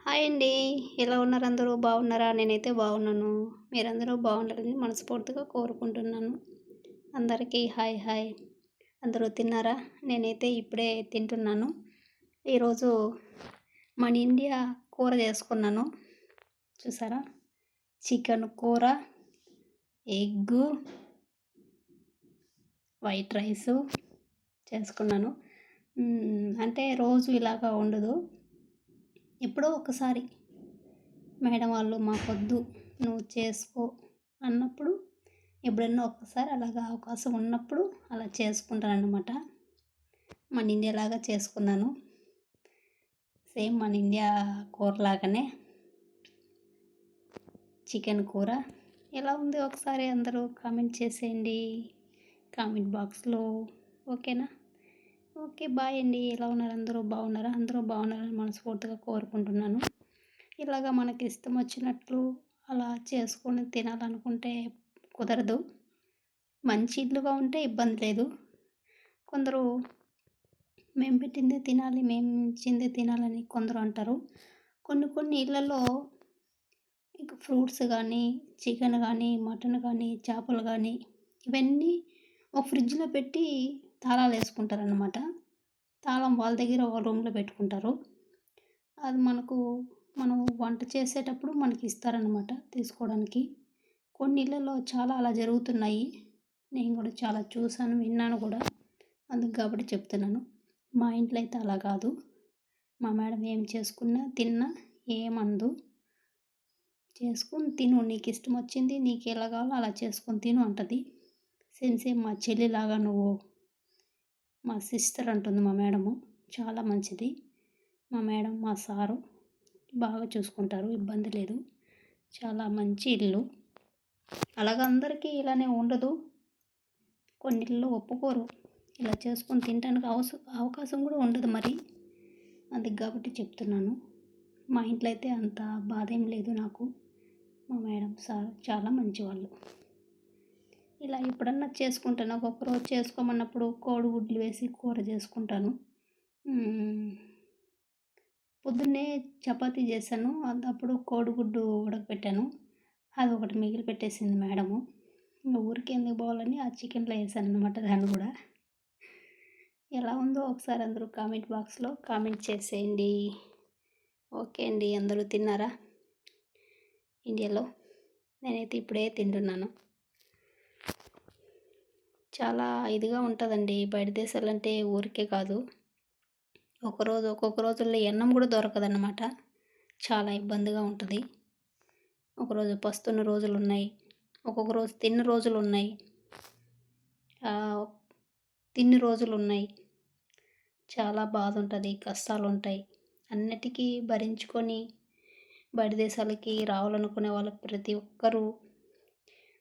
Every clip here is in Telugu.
హాయ్ అండి. ఎలా ఉన్నారు అందరూ? బాగున్నారా? నేనైతే బాగున్నాను. మీరందరూ బాగుండాలని మనస్ఫూర్తిగా కోరుకుంటున్నాను. అందరికీ హాయ్ హాయ్. అందరూ తిన్నారా? నేనైతే ఇప్పుడే తింటున్నాను. ఈరోజు మన ఇండియా కూర చేసుకున్నాను. చూసారా? చికెన్ కూర ఎగ్గు వైట్ రైసు చేసుకున్నాను. అంటే రోజు ఇలాగా ఉండదు. ఎప్పుడో ఒకసారి. మేడం వాళ్ళు మాకొద్దు నువ్వు చేసుకో అన్నప్పుడు ఎప్పుడన్నా ఒక్కసారి అలాగా అవకాశం ఉన్నప్పుడు అలా చేసుకుంటానన్నమాట మన ఇండియా లాగా చేసుకున్నాను. సేమ్ మన ఇండియా కూర లాగానే. చికెన్ కూర. ఎలా ఉంది ఒకసారి అందరూ కామెంట్ చేసేయండి. కామెంట్ బాక్స్లో. ఓకేనా? ఓకే బాయ్ అండి. ఎలా ఉన్నారు? అందరూ బాగున్నారా? అందరూ బాగున్నారని మనస్ఫూర్తిగా కోరుకుంటున్నాను. ఇలాగా మనకి ఇష్టం వచ్చినట్లు అలా చేసుకొని తినాలనుకుంటే కుదరదు. మంచి ఇల్లుగా ఉంటే ఇబ్బంది లేదు. కొందరు మేము పెట్టిందే తినాలి మేము ఇచ్చిందే తినాలని కొందరు అంటారు. కొన్ని కొన్ని ఇళ్ళల్లో ఇక ఫ్రూట్స్ కానీ చికెన్ కానీ మటన్ కానీ చేపలు కానీ ఇవన్నీ ఒక ఫ్రిడ్జ్లో పెట్టి తాళాలు వేసుకుంటారనమాట తాళం వాళ్ళ దగ్గర ఒక రూమ్లో పెట్టుకుంటారు. అది మనకు మనం వంట చేసేటప్పుడు మనకి ఇస్తారనమాట తీసుకోవడానికి. కొన్ని ఇళ్ళల్లో చాలా అలా జరుగుతున్నాయి. నేను కూడా చాలా చూశాను విన్నాను కూడా. అందుకు కాబట్టి చెప్తున్నాను. మా ఇంట్లో అయితే అలా కాదు. మా మేడం ఏం చేసుకున్నా తిన్నా ఏమందు. చేసుకుని తిను నీకు ఇష్టం వచ్చింది నీకు ఎలా కావాలో అలా చేసుకొని తిను అంటది. సేమ్ సేమ్ మా చెల్లిలాగా నువ్వు మా సిస్టర్ అంటుంది మా మేడము. చాలా మంచిది. మా మేడం మా సారు బాగా చూసుకుంటారు ఇబ్బంది లేదు. చాలా మంచి ఇల్లు. అలాగ అందరికీ ఇలానే ఉండదు. కొన్ని ఇళ్ళు ఒప్పుకోరు. ఇలా చేసుకొని తినడానికి అవస అవకాశం కూడా ఉండదు మరి. అందుకు కాబట్టి చెప్తున్నాను. మా ఇంట్లో అయితే అంత బాధ ఏం లేదు నాకు. మా మేడం సార్ చాలా మంచివాళ్ళు. ఇలా ఎప్పుడన్నా చేసుకుంటాను. ఒక్కొక్క రోజు చేసుకోమన్నప్పుడు కోడిగుడ్లు వేసి కూర చేసుకుంటాను. పొద్దున్నే చపాతీ చేశాను. అప్పుడు కోడిగుడ్డు ఉడకపెట్టాను అది ఒకటి మిగిలి పెట్టేసింది మేడము. ఇంకా ఊరికి ఎందుకు పోవాలని ఆ చికెన్లో వేసాను అనమాట దాన్ని కూడా. ఎలా ఉందో ఒకసారి అందరూ కామెంట్ బాక్స్లో కామెంట్ చేసేయండి. ఓకే అండి. అందరూ తిన్నారా? ఇండియాలో? నేనైతే ఇప్పుడే తింటున్నాను. చాలా ఇదిగా ఉంటుందండి. బయట దేశాలంటే ఊరికే కాదు. ఒకరోజు ఒక్కొక్క రోజుల్లో ఎన్నం కూడా దొరకదన్నమాట. చాలా ఇబ్బందిగా ఉంటుంది. ఒకరోజు పస్తున్న రోజులు ఉన్నాయి ఒక్కొక్క రోజు తిన్న రోజులు ఉన్నాయి తిన్ని రోజులు ఉన్నాయి చాలా బాధ ఉంటుంది కష్టాలు ఉంటాయి అన్నిటికీ భరించుకొని బయట దేశాలకి రావాలనుకునే వాళ్ళు ప్రతి ఒక్కరూ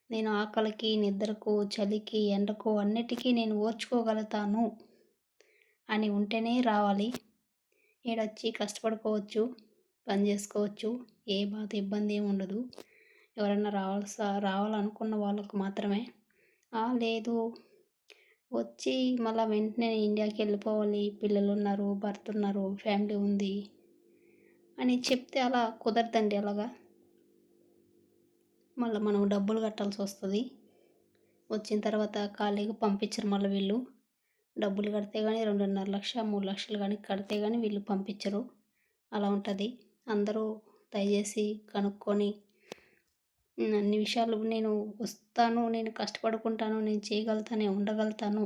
నేను ఆకలికి నిద్రకు చలికి ఎండకు అన్నిటికీ నేను ఓర్చుకోగలుగుతాను అని ఉంటేనే రావాలి. ఈడొచ్చి కష్టపడుకోవచ్చు పని చేసుకోవచ్చు ఏ బాధ ఇబ్బంది ఏమి ఉండదు. ఎవరైనా రావాల్సి రావాలనుకున్న వాళ్ళకు మాత్రమే. లేదు. వచ్చి మళ్ళీ వెంటనే ఇండియాకి వెళ్ళిపోవాలి. పిల్లలు ఉన్నారు భర్త ఉన్నారు ఫ్యామిలీ ఉంది అని చెప్తే అలా కుదరదండి అలాగా. మళ్ళీ మనం డబ్బులు కట్టాల్సి వస్తుంది. వచ్చిన తర్వాత ఖాళీగా పంపించరు మళ్ళీ వీళ్ళు. డబ్బులు కడితే కానీ రెండున్నర లక్ష మూడు లక్షలు కానీ కడితే కానీ వీళ్ళు పంపించరు. అలా ఉంటుంది. అందరూ దయచేసి కనుక్కొని అన్ని విషయాలు నేను వస్తాను నేను కష్టపడుకుంటాను నేను చేయగలుగుతాను ఉండగలుగుతాను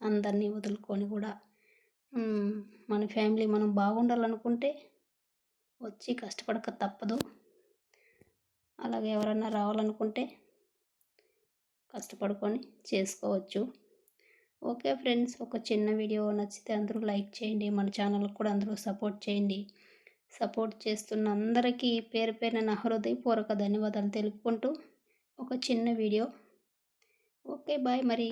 అందరినీ వదులుకొని కూడా. మన ఫ్యామిలీ మనం బాగుండాలనుకుంటే వచ్చి కష్టపడక తప్పదు. అలాగే ఎవరన్నా రావాలనుకుంటే కష్టపడుకొని చేసుకోవచ్చు. ఓకే ఫ్రెండ్స్ ఒక చిన్న వీడియో నచ్చితే అందరూ లైక్ చేయండి. మన ఛానల్కి కూడా అందరూ సపోర్ట్ చేయండి. సపోర్ట్ చేస్తున్న అందరికీ పేరు పేరున నా హృదయపూర్వక ధన్యవాదాలు తెలుపుకుంటూ ఒక చిన్న వీడియో. ఓకే బాయ్ మరి.